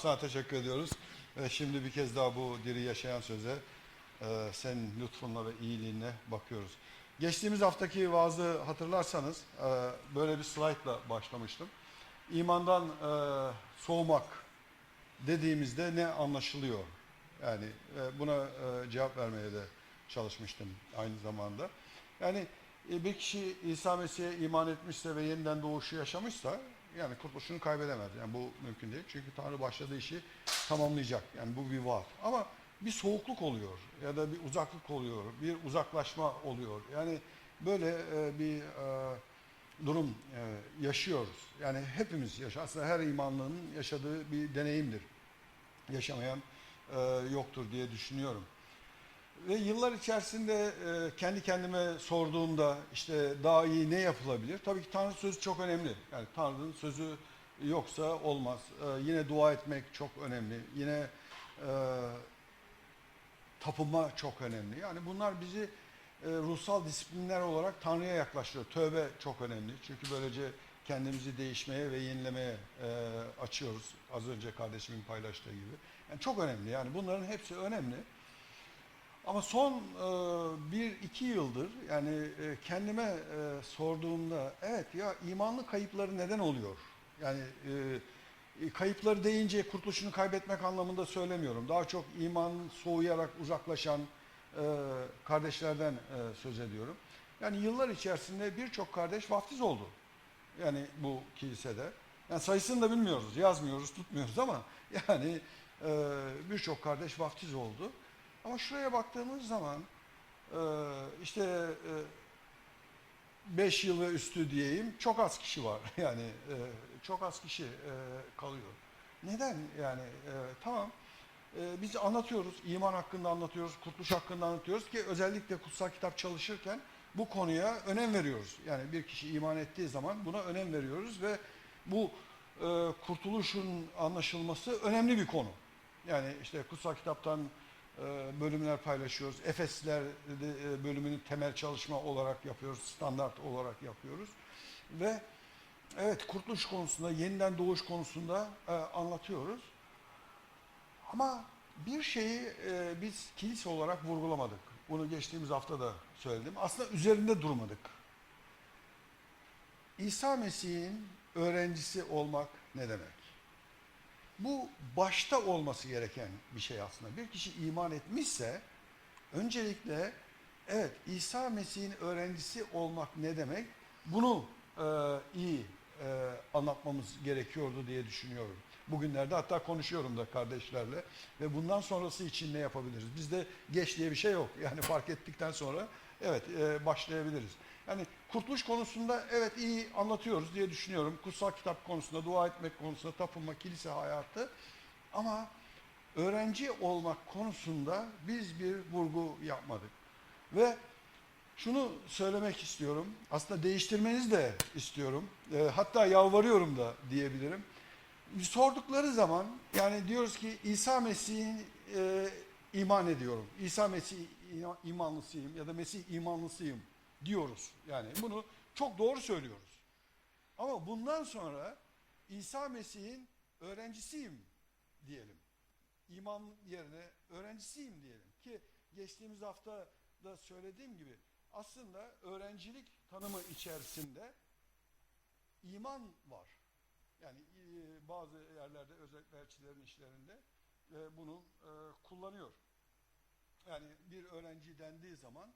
sana teşekkür ediyoruz. Ve şimdi bir kez daha bu diri yaşayan söze e, senin lütfunla ve iyiliğinle bakıyoruz. Geçtiğimiz haftaki vaazı hatırlarsanız e, böyle bir slaytla başlamıştım. İmandan e, soğumak dediğimizde ne anlaşılıyor? Yani e, buna e, cevap vermeye de çalışmıştım aynı zamanda. Yani e, bir kişi İsa Mesih'e iman etmişse ve yeniden doğuşu yaşamışsa yani kurtuluşunu kaybedemez. Yani bu mümkün değil. Çünkü Tanrı başladığı işi tamamlayacak. Yani bu bir vaat. Ama bir soğukluk oluyor ya da bir uzaklık oluyor, bir uzaklaşma oluyor. Yani böyle e, bir e, durum e, yaşıyoruz. Yani hepimiz yaşar. Aslında her imanlının yaşadığı bir deneyimdir. Yaşamayan e, yoktur diye düşünüyorum. Ve yıllar içerisinde e, kendi kendime sorduğumda işte daha iyi ne yapılabilir? Tabii ki Tanrı sözü çok önemli. Yani Tanrı'nın sözü yoksa olmaz. E, yine dua etmek çok önemli. Yine e, tapınma çok önemli. Yani bunlar bizi e, ruhsal disiplinler olarak Tanrı'ya yaklaştırıyor. Tövbe çok önemli. Çünkü böylece kendimizi değişmeye ve yenilemeye e, açıyoruz. Az önce kardeşimin paylaştığı gibi. Yani çok önemli. Yani bunların hepsi önemli. Ama son e, bir iki yıldır yani e, kendime e, sorduğumda evet ya imanlı kayıpları neden oluyor? Yani e, kayıpları deyince kurtuluşunu kaybetmek anlamında söylemiyorum. Daha çok iman soğuyarak uzaklaşan e, kardeşlerden e, söz ediyorum. Yani yıllar içerisinde birçok kardeş vaftiz oldu. Yani bu kilisede. Yani sayısını da bilmiyoruz, yazmıyoruz, tutmuyoruz ama yani e, birçok kardeş vaftiz oldu. Ama şuraya baktığımız zaman e, işte 5 yıl ve üstü diyeyim çok az kişi var. Yani e, çok az kişi e, kalıyor. Neden? Yani e, tamam e, biz anlatıyoruz, iman hakkında anlatıyoruz, kurtuluş hakkında anlatıyoruz ki özellikle kutsal kitap çalışırken bu konuya önem veriyoruz. Yani bir kişi iman ettiği zaman buna önem veriyoruz ve bu e, kurtuluşun anlaşılması önemli bir konu. Yani işte kutsal kitaptan e, bölümler paylaşıyoruz. Efesler e, bölümünü temel çalışma olarak yapıyoruz, standart olarak yapıyoruz. Ve evet kurtuluş konusunda, yeniden doğuş konusunda e, anlatıyoruz. Ama bir şeyi e, biz kilise olarak vurgulamadık. Bunu geçtiğimiz hafta da söyledim. Aslında üzerinde durmadık. İsa Mesih'in öğrencisi olmak ne demek? Bu başta olması gereken bir şey aslında. Bir kişi iman etmişse öncelikle evet İsa Mesih'in öğrencisi olmak ne demek? Bunu e, iyi e, anlatmamız gerekiyordu diye düşünüyorum. Bugünlerde hatta konuşuyorum da kardeşlerle ve bundan sonrası için ne yapabiliriz? Bizde geç diye bir şey yok. Yani fark ettikten sonra evet e, başlayabiliriz. Yani kurtuluş konusunda evet iyi anlatıyoruz diye düşünüyorum. Kutsal kitap konusunda, dua etmek konusunda, tapınma, kilise hayatı. Ama öğrenci olmak konusunda biz bir vurgu yapmadık. Ve şunu söylemek istiyorum. Aslında değiştirmenizi de istiyorum. E, hatta yalvarıyorum da diyebilirim. Sordukları zaman yani diyoruz ki İsa Mesih'in e, iman ediyorum. İsa Mesih imanlısıyım ya da Mesih imanlısıyım diyoruz. Yani bunu çok doğru söylüyoruz. Ama bundan sonra İsa Mesih'in öğrencisiyim diyelim. İman yerine öğrencisiyim diyelim ki geçtiğimiz hafta da söylediğim gibi aslında öğrencilik tanımı içerisinde iman var. Yani e, bazı yerlerde özellikle elçilerin işlerinde e, bunu e, kullanıyor. Yani bir öğrenci dendiği zaman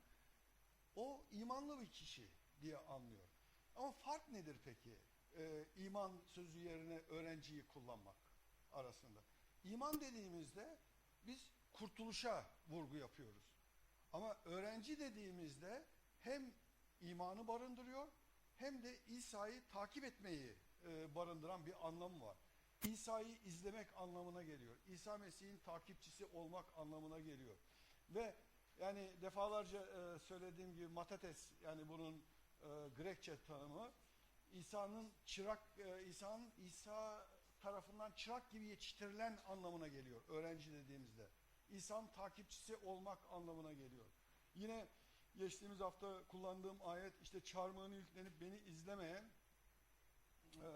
o imanlı bir kişi diye anlıyor. Ama fark nedir peki? Ee, iman sözü yerine öğrenciyi kullanmak arasında. İman dediğimizde biz kurtuluşa vurgu yapıyoruz. Ama öğrenci dediğimizde hem imanı barındırıyor hem de İsa'yı takip etmeyi e, barındıran bir anlamı var. İsa'yı izlemek anlamına geliyor. İsa Mesih'in takipçisi olmak anlamına geliyor. Ve yani defalarca e, söylediğim gibi matates yani bunun e, Grekçe tanımı İsa'nın çırak e, İsa'nın İsa tarafından çırak gibi yetiştirilen anlamına geliyor öğrenci dediğimizde. İsa'nın takipçisi olmak anlamına geliyor. Yine geçtiğimiz hafta kullandığım ayet işte çarmıhını yüklenip beni izlemeyen e,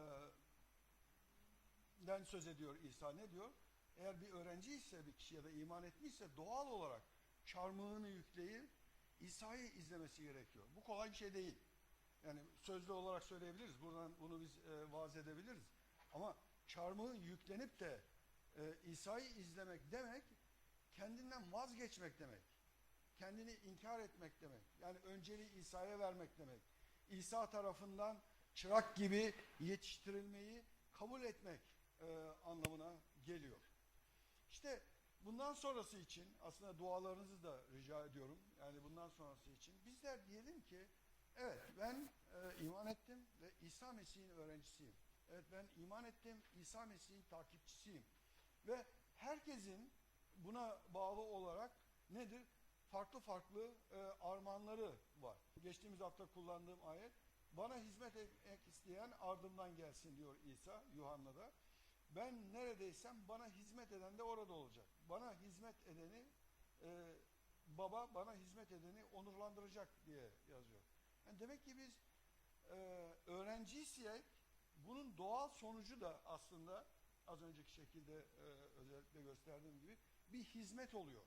öğrenciden söz ediyor İsa ne diyor? Eğer bir öğrenci ise bir kişi ya da iman etmişse doğal olarak çarmıhını yükleyip İsa'yı izlemesi gerekiyor. Bu kolay bir şey değil. Yani sözlü olarak söyleyebiliriz. Buradan bunu biz e, vaaz edebiliriz. Ama çarmıhın yüklenip de e, İsa'yı izlemek demek kendinden vazgeçmek demek. Kendini inkar etmek demek. Yani önceliği İsa'ya vermek demek. İsa tarafından çırak gibi yetiştirilmeyi kabul etmek e, anlamına geliyor. İşte bundan sonrası için aslında dualarınızı da rica ediyorum. Yani bundan sonrası için bizler diyelim ki evet ben e, iman ettim ve İsa Mesih'in öğrencisiyim. Evet ben iman ettim İsa Mesih'in takipçisiyim. Ve herkesin buna bağlı olarak nedir? Farklı farklı e, armağanları var. Geçtiğimiz hafta kullandığım ayet bana hizmet etmek isteyen ardımdan gelsin diyor İsa Yuhanna'da. Ben neredeysem bana hizmet eden de orada olacak. Bana hizmet edeni e, baba bana hizmet edeni onurlandıracak diye yazıyor. Yani demek ki biz e, öğrenciysek bunun doğal sonucu da aslında az önceki şekilde e, özellikle gösterdiğim gibi bir hizmet oluyor.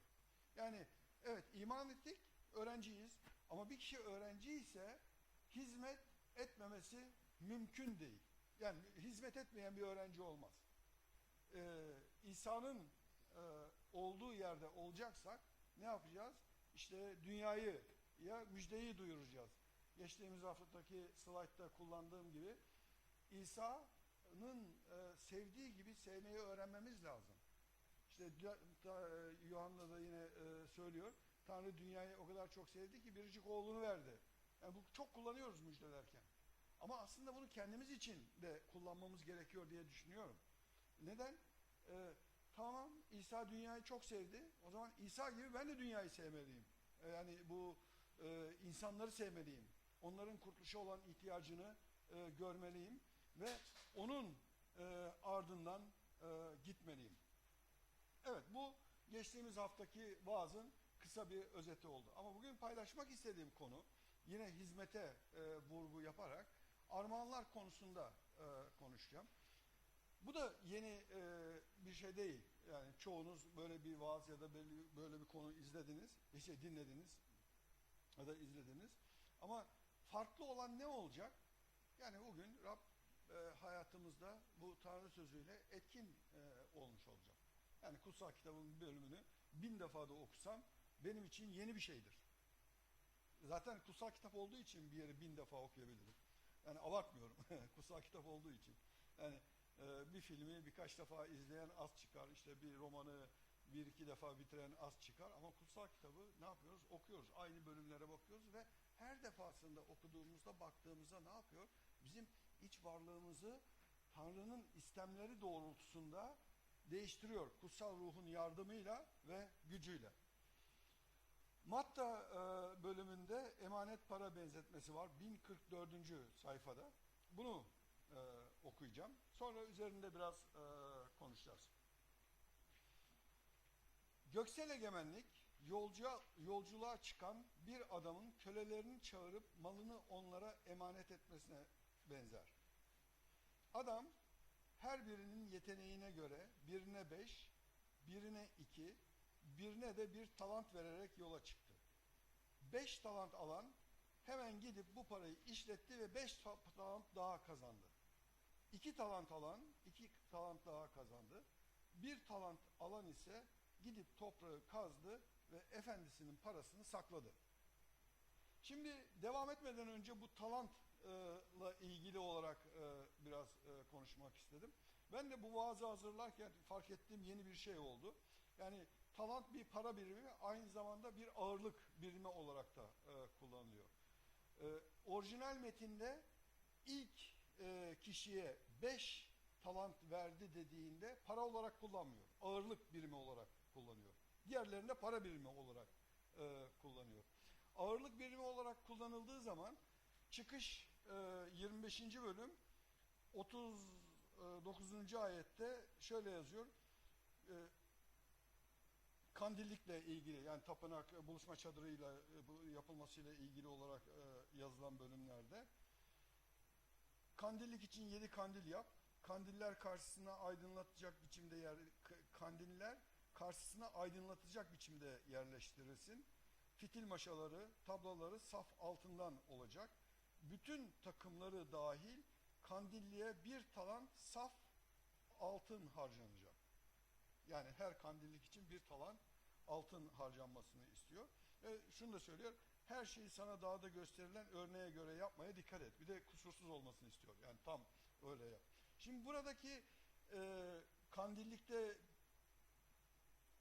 Yani evet iman ettik, öğrenciyiz ama bir kişi öğrenci ise hizmet etmemesi mümkün değil. Yani hizmet etmeyen bir öğrenci olmaz. Ee, İsa'nın e, olduğu yerde olacaksak ne yapacağız? İşte dünyayı ya müjdeyi duyuracağız. Geçtiğimiz haftaki slaytta kullandığım gibi İsa'nın e, sevdiği gibi sevmeyi öğrenmemiz lazım. İşte Yuhanna da yine e, söylüyor. Tanrı dünyayı o kadar çok sevdi ki biricik oğlunu verdi. Yani bu çok kullanıyoruz müjdelerken. Ama aslında bunu kendimiz için de kullanmamız gerekiyor diye düşünüyorum. Neden? Ee, tamam İsa dünyayı çok sevdi. O zaman İsa gibi ben de dünyayı sevmeliyim. Ee, yani bu e, insanları sevmeliyim. Onların kurtuluşa olan ihtiyacını e, görmeliyim ve onun e, ardından e, gitmeliyim. Evet bu geçtiğimiz haftaki vaazın kısa bir özeti oldu. Ama bugün paylaşmak istediğim konu yine hizmete e, vurgu yaparak armağanlar konusunda e, konuşacağım. Bu da yeni e, bir şey değil. Yani çoğunuz böyle bir vaaz ya da böyle, böyle bir konu izlediniz, bir şey dinlediniz ya da izlediniz. Ama farklı olan ne olacak? Yani bugün Rab e, hayatımızda bu Tanrı sözüyle etkin e, olmuş olacak. Yani kutsal kitabın bir bölümünü bin defa da okusam benim için yeni bir şeydir. Zaten kutsal kitap olduğu için bir yeri bin defa okuyabilirim. Yani abartmıyorum. kutsal kitap olduğu için. Yani e, bir filmi birkaç defa izleyen az çıkar. İşte bir romanı bir iki defa bitiren az çıkar. Ama kutsal kitabı ne yapıyoruz? Okuyoruz. Aynı bölümlere bakıyoruz ve her defasında okuduğumuzda baktığımızda ne yapıyor? Bizim iç varlığımızı Tanrı'nın istemleri doğrultusunda değiştiriyor. Kutsal ruhun yardımıyla ve gücüyle. Matta e, bölümünde emanet para benzetmesi var. 1044. sayfada. Bunu e, okuyacağım. Sonra üzerinde biraz e, konuşacağız. Göksel egemenlik yolcuya, yolculuğa çıkan bir adamın kölelerini çağırıp malını onlara emanet etmesine benzer. Adam her birinin yeteneğine göre birine beş, birine iki, birine de bir talant vererek yola çıktı. Beş talant alan hemen gidip bu parayı işletti ve beş talant daha kazandı. İki talant alan iki talant daha kazandı. Bir talant alan ise gidip toprağı kazdı ve efendisinin parasını sakladı. Şimdi devam etmeden önce bu talantla ilgili olarak e, biraz e, konuşmak istedim. Ben de bu vaazı hazırlarken fark ettiğim yeni bir şey oldu. Yani talant bir para birimi aynı zamanda bir ağırlık birimi olarak da e, kullanılıyor. Orijinal metinde ilk kişiye beş talant verdi dediğinde para olarak kullanmıyor. Ağırlık birimi olarak kullanıyor. Diğerlerinde para birimi olarak kullanıyor ağırlık birimi olarak kullanıldığı zaman çıkış e, 25. bölüm 39. ayette şöyle yazıyor. E, kandillikle ilgili yani tapınak buluşma çadırıyla e, yapılmasıyla ilgili olarak e, yazılan bölümlerde kandillik için yedi kandil yap. kandiller karşısına aydınlatacak biçimde yer kandiller karşısına aydınlatacak biçimde yerleştirilsin. Fitil maşaları, tabloları saf altından olacak. Bütün takımları dahil kandilliye bir talan saf altın harcanacak. Yani her kandillik için bir talan altın harcanmasını istiyor. Ve şunu da söylüyor. Her şeyi sana dağda gösterilen örneğe göre yapmaya dikkat et. Bir de kusursuz olmasını istiyor. Yani tam öyle yap. Şimdi buradaki e, kandillikte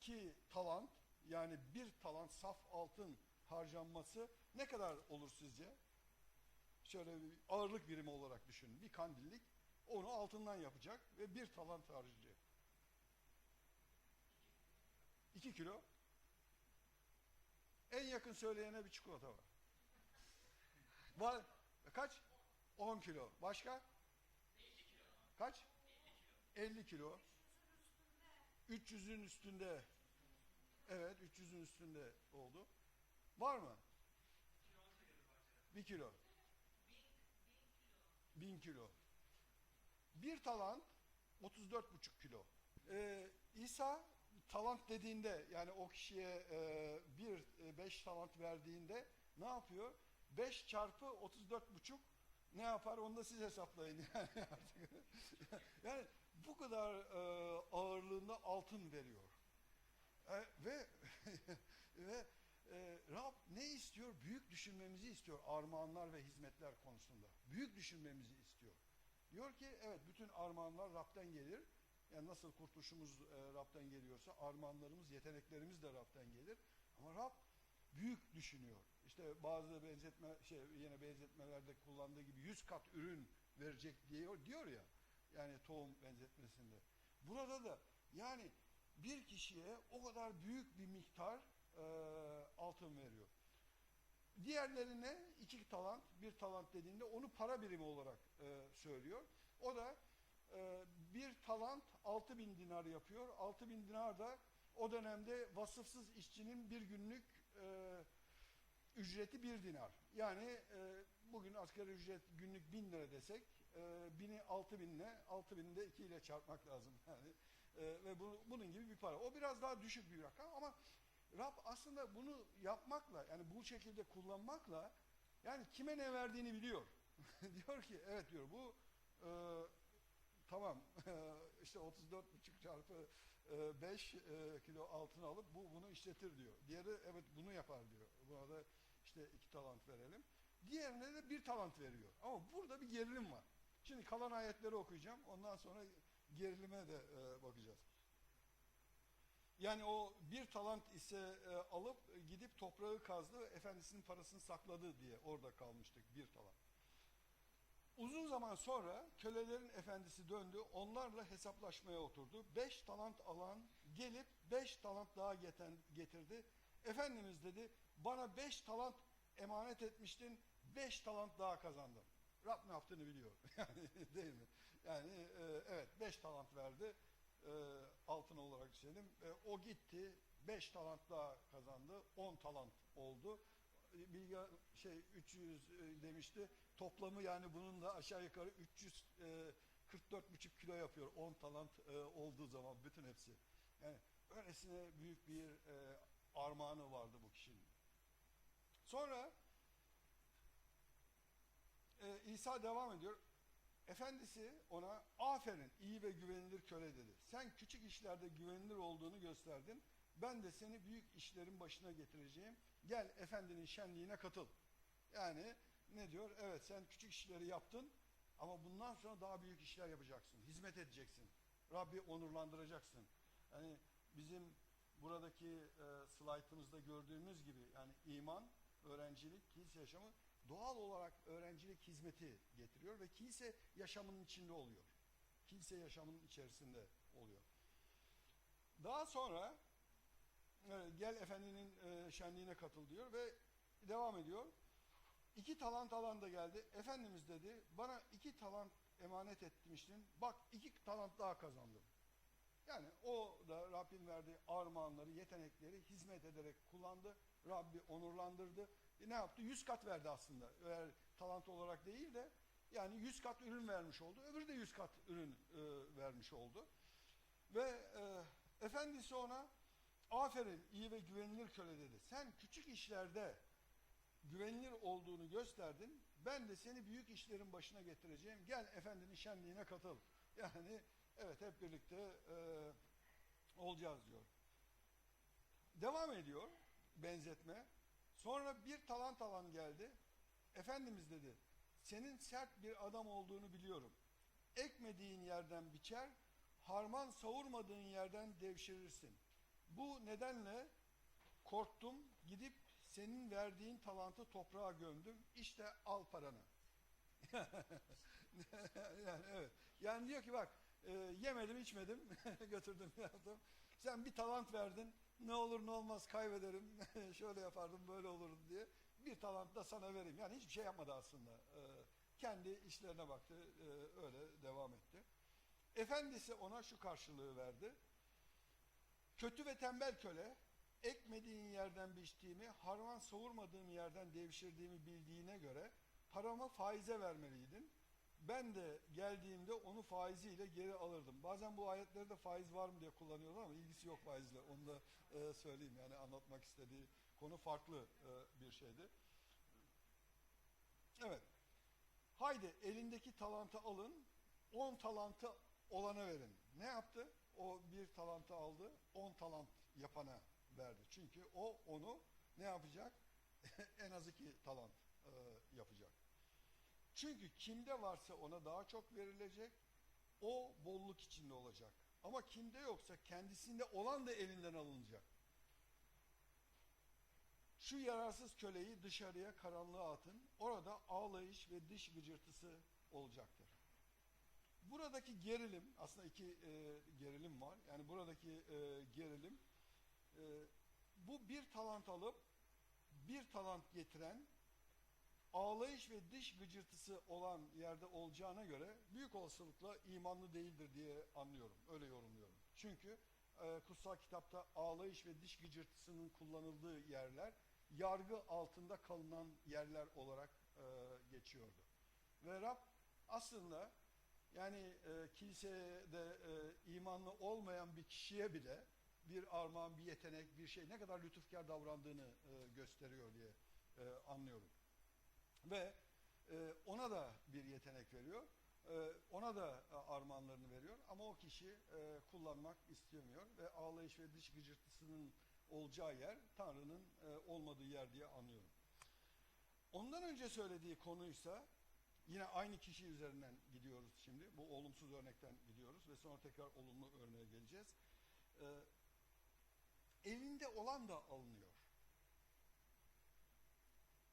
ki talant yani bir talant saf altın harcanması ne kadar olur sizce? Şöyle bir ağırlık birimi olarak düşünün. Bir kandillik onu altından yapacak ve bir talant harcayacak. 2 kilo. En yakın söyleyene bir çikolata var. Var. Kaç? 10 kilo. Başka? Kaç? 50 kilo. 300'ün üstünde. Evet 300'ün üstünde oldu. Var mı? Bir kilo. Bin kilo. Bir talant 34,5 kilo. Ee, İsa talant dediğinde yani o kişiye e, bir e, beş talant verdiğinde ne yapıyor? 5 çarpı 34,5 ne yapar onu da siz hesaplayın yani artık. yani bu kadar e, ağırlığında altın veriyor. E, ve ve e, Rab ne istiyor? Büyük düşünmemizi istiyor armağanlar ve hizmetler konusunda. Büyük düşünmemizi istiyor. Diyor ki evet bütün armağanlar Rab'den gelir. Yani nasıl kurtuluşumuz e, Rab'den geliyorsa armağanlarımız, yeteneklerimiz de Rab'den gelir. Ama Rab büyük düşünüyor. İşte bazı benzetme şey yine benzetmelerde kullandığı gibi yüz kat ürün verecek diyor diyor ya. Yani tohum benzetmesinde. Burada da yani bir kişiye o kadar büyük bir miktar e, altın veriyor. Diğerlerine iki talant, bir talant dediğinde onu para birimi olarak e, söylüyor. O da e, bir talant 6000 bin dinar yapıyor. 6000 bin dinar da o dönemde vasıfsız işçinin bir günlük e, ücreti bir dinar. Yani e, bugün asgari ücret günlük bin lira desek e, bini altı binle, altı bini de iki ile çarpmak lazım. Yani e, ve bu, bunun gibi bir para. O biraz daha düşük bir rakam ama Rab aslında bunu yapmakla yani bu şekilde kullanmakla yani kime ne verdiğini biliyor. diyor ki evet diyor bu e, tamam işte 34,5 çarpı 5 kilo altın alıp bu bunu işletir diyor. Diğeri evet bunu yapar diyor. Buna da işte iki talant verelim. Diğerine de bir talant veriyor. Ama burada bir gerilim var. Şimdi kalan ayetleri okuyacağım. Ondan sonra gerilime de e, bakacağız. Yani o bir talant ise e, alıp e, gidip toprağı kazdı, efendisinin parasını sakladı diye orada kalmıştık bir talant. Uzun zaman sonra kölelerin efendisi döndü, onlarla hesaplaşmaya oturdu. Beş talant alan gelip beş talant daha geten, getirdi. Efendimiz dedi, bana beş talant emanet etmiştin, beş talant daha kazandım. Rab ne yaptığını biliyor. Yani değil mi? Yani e, evet beş talant verdi, e, altın olarak düşünelim. E, o gitti, beş talant daha kazandı, on talant oldu. E, Bilgi şey 300 e, demişti. Toplamı yani bunun da aşağı yukarı 344,5 kilo yapıyor 10 talant e, olduğu zaman bütün hepsi. Yani öylesine büyük bir e, armağanı vardı bu kişinin. Sonra e, İsa devam ediyor. Efendisi ona aferin iyi ve güvenilir köle dedi. Sen küçük işlerde güvenilir olduğunu gösterdin. Ben de seni büyük işlerin başına getireceğim. Gel efendinin şenliğine katıl. Yani ne diyor? Evet sen küçük işleri yaptın ama bundan sonra daha büyük işler yapacaksın. Hizmet edeceksin. Rabbi onurlandıracaksın. Yani bizim buradaki e, slaytımızda gördüğümüz gibi yani iman, öğrencilik, kilise yaşamı doğal olarak öğrencilik hizmeti getiriyor ve kilise yaşamının içinde oluyor. Kilise yaşamının içerisinde oluyor. Daha sonra gel efendinin e, şenliğine katıl diyor ve devam ediyor. İki talant alan da geldi. Efendimiz dedi bana iki talant emanet etmiştin. Bak iki talant daha kazandım. Yani o da Rabbim verdiği armağanları, yetenekleri hizmet ederek kullandı. Rabbi onurlandırdı. E ne yaptı? Yüz kat verdi aslında. Eğer talant olarak değil de Yani 100 kat ürün vermiş oldu. Öbürü de 100 kat ürün e, vermiş oldu. Ve e, efendisi ona aferin iyi ve güvenilir köle dedi. Sen küçük işlerde güvenilir olduğunu gösterdin. Ben de seni büyük işlerin başına getireceğim. Gel efendinin şenliğine katıl. Yani evet hep birlikte e, olacağız diyor. Devam ediyor benzetme. Sonra bir talant alan geldi. Efendimiz dedi, senin sert bir adam olduğunu biliyorum. Ekmediğin yerden biçer, harman savurmadığın yerden devşirirsin. Bu nedenle korktum, gidip senin verdiğin talantı toprağa gömdüm. İşte al paranı. yani evet. Yani diyor ki bak e, yemedim içmedim götürdüm yaptım. Sen bir talant verdin. Ne olur ne olmaz kaybederim. Şöyle yapardım böyle olurdu diye. Bir talant da sana vereyim. Yani hiçbir şey yapmadı aslında. E, kendi işlerine baktı. e, öyle devam etti. Efendisi ona şu karşılığı verdi. Kötü ve tembel köle ekmediğin yerden biçtiğimi, harman savurmadığım yerden devşirdiğimi bildiğine göre paramı faize vermeliydin. Ben de geldiğimde onu faiziyle geri alırdım. Bazen bu ayetlerde faiz var mı diye kullanıyorlar ama ilgisi yok faizle. Onu da e, söyleyeyim. Yani anlatmak istediği konu farklı e, bir şeydi. Evet. Haydi elindeki talantı alın, 10 talantı olana verin. Ne yaptı? O bir talantı aldı, 10 talant yapana verdi. Çünkü o onu ne yapacak? en az iki talant e, yapacak. Çünkü kimde varsa ona daha çok verilecek, o bolluk içinde olacak. Ama kimde yoksa kendisinde olan da elinden alınacak. Şu yararsız köleyi dışarıya karanlığa atın, orada ağlayış ve diş gıcırtısı olacaktır. Buradaki gerilim, aslında iki e, gerilim var. Yani buradaki e, gerilim, e, bu bir talant alıp bir talant getiren ağlayış ve diş gıcırtısı olan yerde olacağına göre büyük olasılıkla imanlı değildir diye anlıyorum. Öyle yorumluyorum. Çünkü e, kutsal kitapta ağlayış ve diş gıcırtısının kullanıldığı yerler yargı altında kalınan yerler olarak e, geçiyordu. Ve Rab aslında yani e, kilisede e, imanlı olmayan bir kişiye bile bir armağan, bir yetenek, bir şey ne kadar lütufkar davrandığını e, gösteriyor diye e, anlıyorum. Ve e, ona da bir yetenek veriyor. E, ona da e, armağanlarını veriyor. Ama o kişi e, kullanmak istemiyor. Ve ağlayış ve diş gıcırtısının olacağı yer Tanrı'nın e, olmadığı yer diye anlıyorum. Ondan önce söylediği konuysa yine aynı kişi üzerinden gidiyoruz şimdi. Bu olumsuz örnekten gidiyoruz ve sonra tekrar olumlu örneğe geleceğiz. E, elinde olan da alınıyor.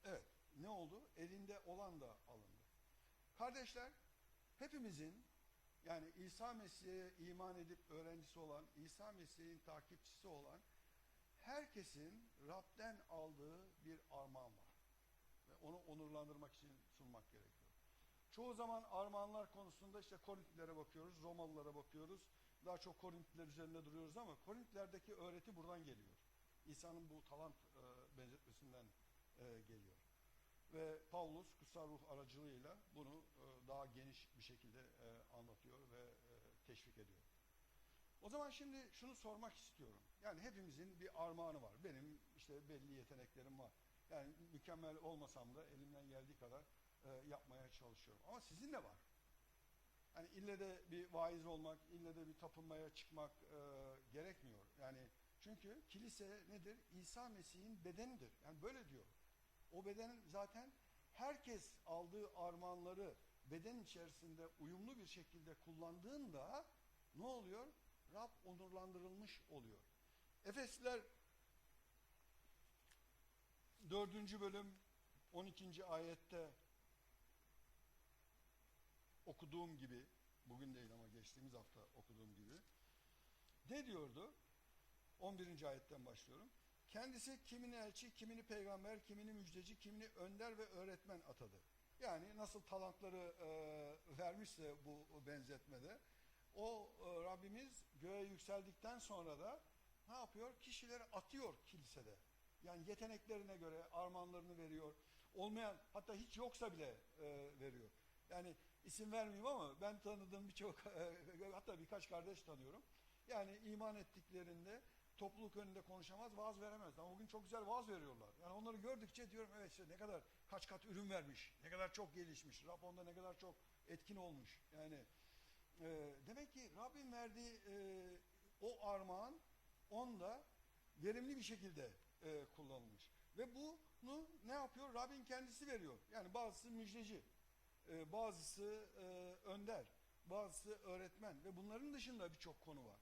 Evet ne oldu? Elinde olan da alındı. Kardeşler, hepimizin yani İsa Mesih'e iman edip öğrencisi olan, İsa Mesih'in takipçisi olan herkesin Rab'den aldığı bir armağan var. Ve onu onurlandırmak için sunmak gerekiyor. Çoğu zaman armağanlar konusunda işte Korintlilere bakıyoruz, Romalılara bakıyoruz. Daha çok Korintliler üzerinde duruyoruz ama Korintlilerdeki öğreti buradan geliyor. İsa'nın bu talant e, benzetmesinden e, geliyor. Ve Paulus kutsal ruh aracılığıyla bunu e, daha geniş bir şekilde e, anlatıyor ve e, teşvik ediyor. O zaman şimdi şunu sormak istiyorum. Yani hepimizin bir armağanı var. Benim işte belli yeteneklerim var. Yani mükemmel olmasam da elimden geldiği kadar yapmaya çalışıyorum. Ama sizin de var. Yani ille de bir vaiz olmak, ille de bir tapınmaya çıkmak e, gerekmiyor. Yani çünkü kilise nedir? İsa Mesih'in bedenidir. Yani böyle diyor. O beden zaten herkes aldığı armağanları beden içerisinde uyumlu bir şekilde kullandığında ne oluyor? Rab onurlandırılmış oluyor. Efesliler 4. bölüm 12. ayette okuduğum gibi, bugün değil ama geçtiğimiz hafta okuduğum gibi, ne diyordu? 11. ayetten başlıyorum. Kendisi kimini elçi, kimini peygamber, kimini müjdeci, kimini önder ve öğretmen atadı. Yani nasıl talantları e, vermişse bu benzetmede, o e, Rabbimiz göğe yükseldikten sonra da ne yapıyor? Kişileri atıyor kilisede. Yani yeteneklerine göre armağanlarını veriyor. Olmayan, hatta hiç yoksa bile e, veriyor. Yani isim vermeyeyim ama ben tanıdığım birçok hatta birkaç kardeş tanıyorum. Yani iman ettiklerinde topluluk önünde konuşamaz, vaaz veremez. Ama bugün çok güzel vaaz veriyorlar. Yani onları gördükçe diyorum evet işte ne kadar kaç kat ürün vermiş, ne kadar çok gelişmiş, Rabbon'da ne kadar çok etkin olmuş. Yani e, demek ki Rabbin verdiği e, o armağan onda verimli bir şekilde e, kullanılmış. Ve bunu ne yapıyor? Rabbin kendisi veriyor. Yani bazısı müjdeci, e, bazısı e, önder, bazısı öğretmen ve bunların dışında birçok konu var.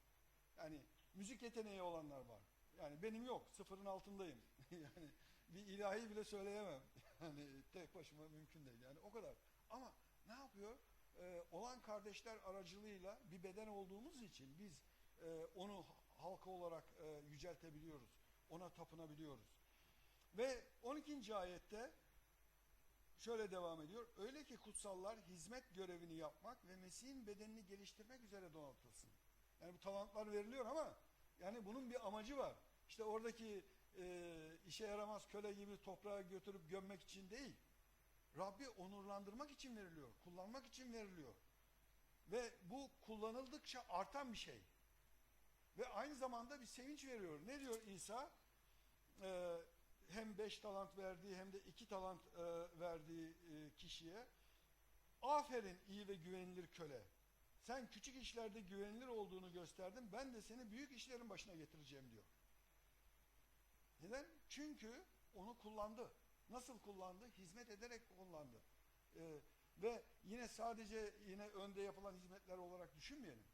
Yani müzik yeteneği olanlar var. Yani benim yok, sıfırın altındayım. yani bir ilahi bile söyleyemem. Yani tek başıma mümkün değil. Yani o kadar. Ama ne yapıyor? Ee, olan kardeşler aracılığıyla bir beden olduğumuz için biz e, onu halka olarak e, yüceltebiliyoruz. Ona tapınabiliyoruz. Ve 12. ayette şöyle devam ediyor. Öyle ki kutsallar hizmet görevini yapmak ve Mesih'in bedenini geliştirmek üzere donatılsın. Yani bu talantlar veriliyor ama yani bunun bir amacı var. İşte oradaki e, işe yaramaz köle gibi toprağa götürüp gömmek için değil. Rabbi onurlandırmak için veriliyor, kullanmak için veriliyor. Ve bu kullanıldıkça artan bir şey. Ve aynı zamanda bir sevinç veriyor. Ne diyor İsa? Ee, hem beş talant verdiği hem de iki talant e, verdiği e, kişiye aferin iyi ve güvenilir köle. Sen küçük işlerde güvenilir olduğunu gösterdin. Ben de seni büyük işlerin başına getireceğim diyor. Neden? Çünkü onu kullandı. Nasıl kullandı? Hizmet ederek kullandı. Ee, ve yine sadece yine önde yapılan hizmetler olarak düşünmeyelim.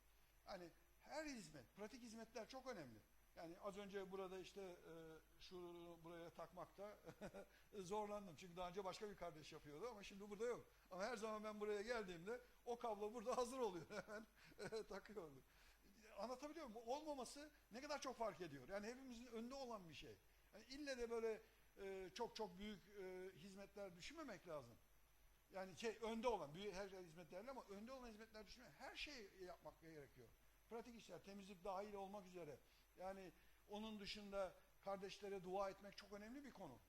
Hani her hizmet, pratik hizmetler çok önemli. Yani az önce burada işte e, şunu buraya takmakta zorlandım. Çünkü daha önce başka bir kardeş yapıyordu ama şimdi burada yok. Ama her zaman ben buraya geldiğimde o kablo burada hazır oluyor. Hemen e, takıyorum. Anlatabiliyor muyum? Olmaması ne kadar çok fark ediyor. Yani hepimizin önünde olan bir şey. Yani ille de böyle e, çok çok büyük e, hizmetler düşünmemek lazım. Yani şey önde olan, büyük her hizmetlerle ama önde olan hizmetler düşünmemek. Her şey yapmak gerekiyor. Pratik işler, temizlik dahil olmak üzere. Yani onun dışında kardeşlere dua etmek çok önemli bir konu.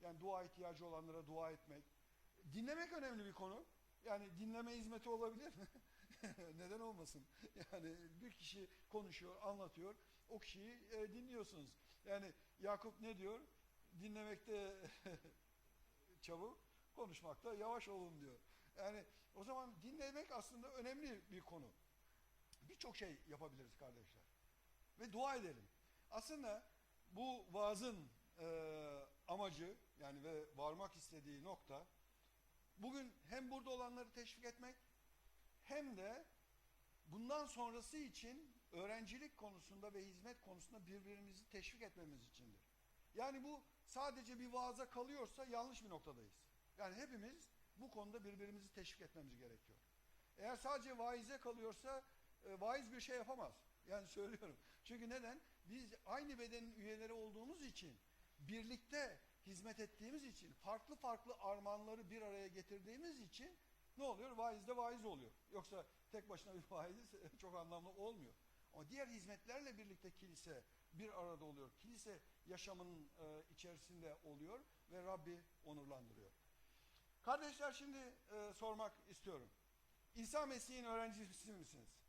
Yani dua ihtiyacı olanlara dua etmek. Dinlemek önemli bir konu. Yani dinleme hizmeti olabilir mi? Neden olmasın? Yani bir kişi konuşuyor, anlatıyor. O kişiyi e, dinliyorsunuz. Yani Yakup ne diyor? Dinlemekte çabuk, konuşmakta yavaş olun diyor. Yani o zaman dinlemek aslında önemli bir konu. Birçok şey yapabiliriz kardeşler. Ve dua edelim. Aslında bu vaazın e, amacı yani ve varmak istediği nokta bugün hem burada olanları teşvik etmek hem de bundan sonrası için öğrencilik konusunda ve hizmet konusunda birbirimizi teşvik etmemiz içindir. Yani bu sadece bir vaaza kalıyorsa yanlış bir noktadayız. Yani hepimiz bu konuda birbirimizi teşvik etmemiz gerekiyor. Eğer sadece vaize kalıyorsa e, vaiz bir şey yapamaz. Yani söylüyorum. Çünkü neden? Biz aynı bedenin üyeleri olduğumuz için, birlikte hizmet ettiğimiz için, farklı farklı armağanları bir araya getirdiğimiz için ne oluyor? Vaiz de vaiz oluyor. Yoksa tek başına bir vaiz çok anlamlı olmuyor. Ama diğer hizmetlerle birlikte kilise bir arada oluyor. Kilise yaşamının e, içerisinde oluyor ve Rabbi onurlandırıyor. Kardeşler şimdi e, sormak istiyorum. İsa Mesih'in öğrencisi misiniz?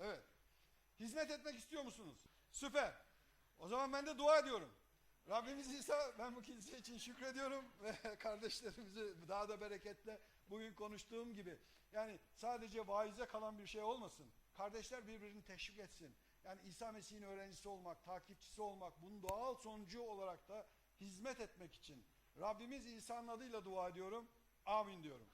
Evet. Hizmet etmek istiyor musunuz? Süper. O zaman ben de dua ediyorum. Rabbimiz İsa ben bu kilise için şükrediyorum ve kardeşlerimizi daha da bereketle bugün konuştuğum gibi yani sadece vaize kalan bir şey olmasın. Kardeşler birbirini teşvik etsin. Yani İsa Mesih'in öğrencisi olmak, takipçisi olmak, bunun doğal sonucu olarak da hizmet etmek için Rabbimiz İsa'nın adıyla dua ediyorum. Amin diyorum.